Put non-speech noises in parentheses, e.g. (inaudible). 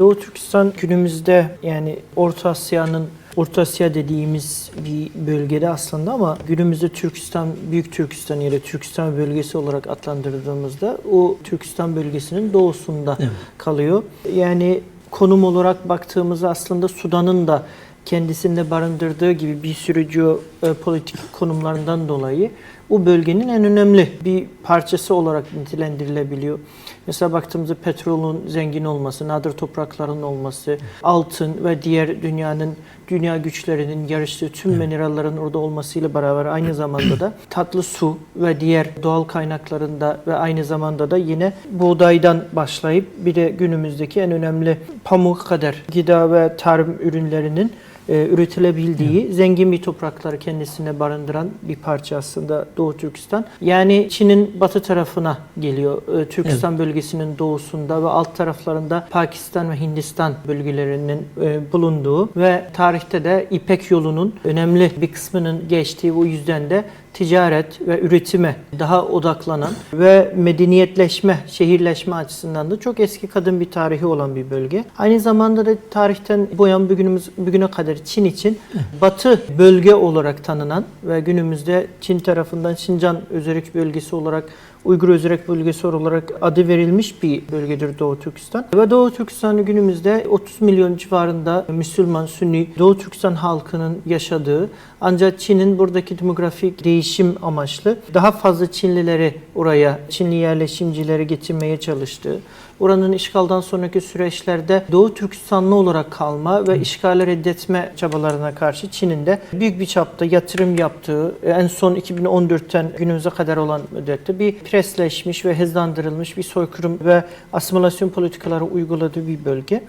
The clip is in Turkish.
Doğu Türkistan günümüzde yani Orta Asya'nın Orta Asya dediğimiz bir bölgede aslında ama günümüzde Türkistan, Büyük Türkistan ya da Türkistan bölgesi olarak adlandırdığımızda o Türkistan bölgesinin doğusunda Evet. kalıyor. Yani konum olarak baktığımızda aslında Sudan'ın da kendisinde barındırdığı gibi bir sürü politik konumlarından dolayı bu bölgenin en önemli bir parçası olarak nitelendirilebiliyor. Mesela baktığımızda petrolün zengin olması, nadir toprakların olması, altın ve diğer dünyanın dünya güçlerinin yarıştığı tüm minerallerin orada olmasıyla beraber aynı zamanda da (clears throat) tatlı su ve diğer doğal kaynaklarında ve aynı zamanda da yine buğdaydan başlayıp bir de günümüzdeki en önemli pamuk kadar gıda ve tarım ürünlerinin e, üretilebildiği zengin bir toprakları kendisine barındıran bir parça aslında Doğu Türkistan. Yani Çin'in batı tarafına geliyor. E, Türkistan bölgesinin doğusunda ve alt taraflarında Pakistan ve Hindistan bölgelerinin e, bulunduğu ve tarihte de İpek yolunun önemli bir kısmının geçtiği bu yüzden de ticaret ve üretime daha odaklanan ve medeniyetleşme, şehirleşme açısından da çok eski kadın bir tarihi olan bir bölge. Aynı zamanda da tarihten bu yan bugünümüz bugüne kadar Çin için batı bölge olarak tanınan ve günümüzde Çin tarafından Şincan Özerk bölgesi olarak Uygur Özerk bölgesi olarak adı verilmiş bir bölgedir Doğu Türkistan. Ve Doğu Türkistan'ı günümüzde 30 milyon civarında Müslüman, Sünni, Doğu Türkistan halkının yaşadığı ancak Çin'in buradaki demografik değişim amaçlı daha fazla Çinlileri oraya, Çinli yerleşimcileri getirmeye çalıştığı, oranın işgaldan sonraki süreçlerde Doğu Türkistanlı olarak kalma ve işgale reddetme çabalarına karşı Çin'in de büyük bir çapta yatırım yaptığı, en son 2014'ten günümüze kadar olan müddette bir presleşmiş ve hızlandırılmış bir soykırım ve asimilasyon politikaları uyguladığı bir bölge.